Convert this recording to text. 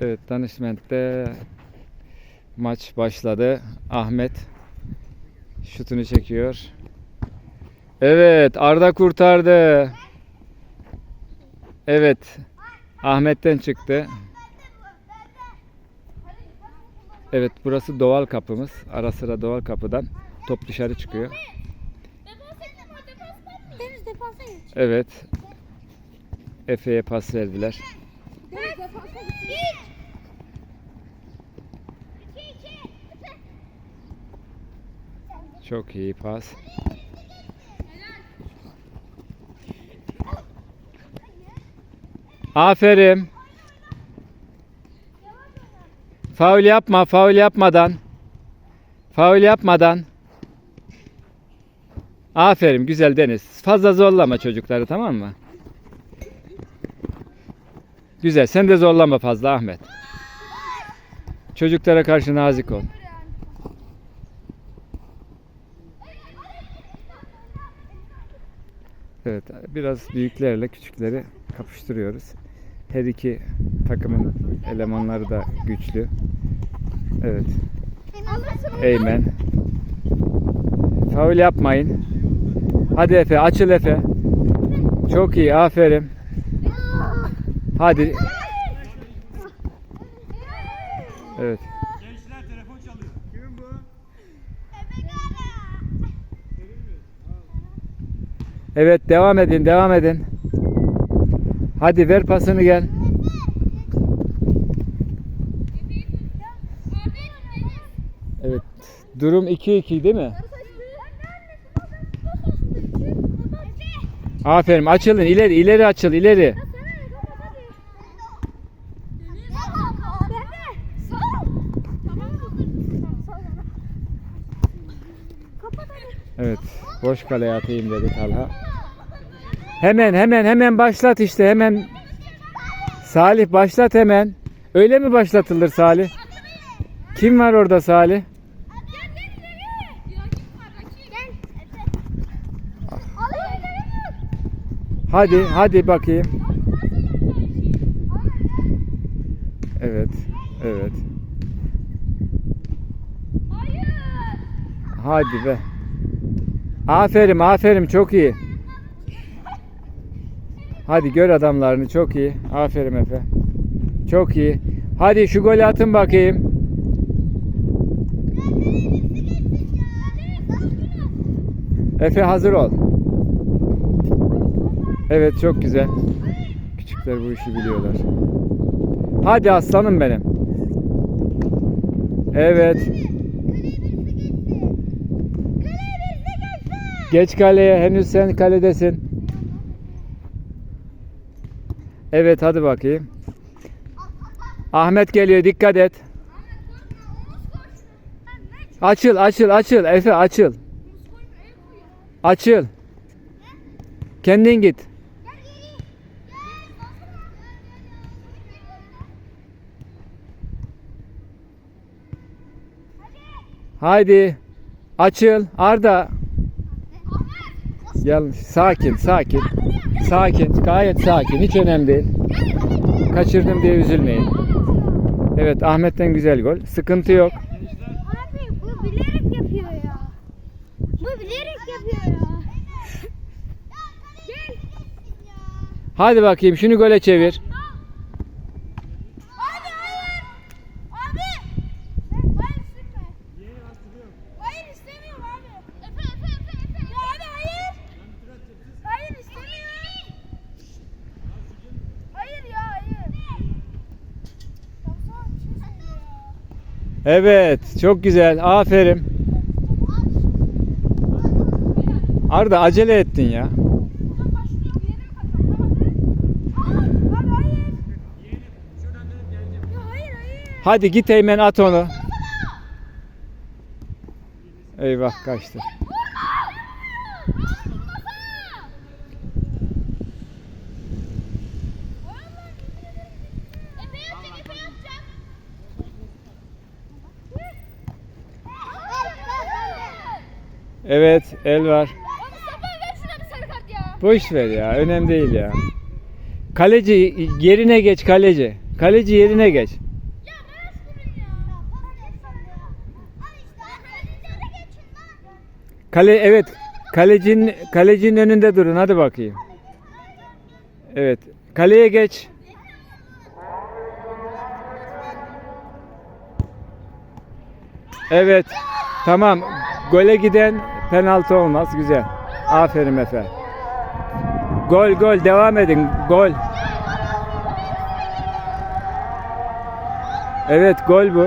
Evet Danışment'te maç başladı. Ahmet şutunu çekiyor. Evet Arda kurtardı. Evet Ahmet'ten çıktı. Evet burası doğal kapımız. Ara sıra doğal kapıdan top dışarı çıkıyor. Evet. Efe'ye pas verdiler. Deniz defansa geç. Çok iyi pas. Aferin. Faul yapma, faul yapmadan. Faul yapmadan. Aferin, güzel Deniz. Fazla zorlama çocukları tamam mı? Güzel, sen de zorlama fazla Ahmet. Çocuklara karşı nazik ol. Evet, biraz büyüklerle küçükleri kapıştırıyoruz. Her iki takımın elemanları da güçlü. Evet, Eymen. Faul yapmayın. Hadi Efe, açıl Efe. Çok iyi, aferin. Hadi. Evet. Gençler telefon çalıyor. Kim bu? Evet, devam edin, devam edin. Hadi ver pasını gel. Evet. Durum 2-2 değil mi? Aferin açılın ileri ileri açıl ileri. Evet boş kaleye atayım dedi Talha. Hemen hemen hemen başlat işte hemen. Salih başlat hemen. Öyle mi başlatılır Salih? Kim var orada Salih? Hadi hadi bakayım. Evet. Evet. Hadi be. Aferin aferin çok iyi. Hadi gör adamlarını çok iyi. Aferin Efe. Çok iyi. Hadi şu golü atın bakayım. Efe hazır ol. Evet çok güzel. Küçükler bu işi biliyorlar. Hadi aslanım benim. Evet. Geç kaleye. Henüz sen kaledesin. Evet hadi bakayım. Ahmet geliyor dikkat et. Açıl açıl açıl Efe açıl. Açıl. Kendin git. Haydi. Açıl. Arda. Yanlış. Sakin, sakin. Sakin, gayet sakin. Hiç önemli değil. Kaçırdım diye üzülmeyin. Evet, Ahmet'ten güzel gol. Sıkıntı yok. Abi bu bilerek yapıyor ya. Bu bilerek yapıyor ya. Gel. Hadi bakayım şunu gole çevir. Abi hayır. Abi. Hayır sürme. Hayır istemiyorum abi. Efe Efe Efe Efe. Ya abi hayır. Hayır istemiyorum. Hayır ya hayır. Tamam bir şey söyle ya. Evet, çok güzel. Aferin. Arda acele ettin ya. Hadi git Eymen at onu. Eyvah kaçtı. Evet el var. Ver. Boş ver ya. Önemli değil ya. Kaleci yerine geç kaleci. Kaleci yerine geç. Kale evet. Kalecinin kalecinin önünde durun hadi bakayım. Evet. Kaleye geç. Evet. Tamam. Gole giden penaltı olmaz. Güzel. Aferin Efe. Gol gol devam edin. Gol. Evet gol bu.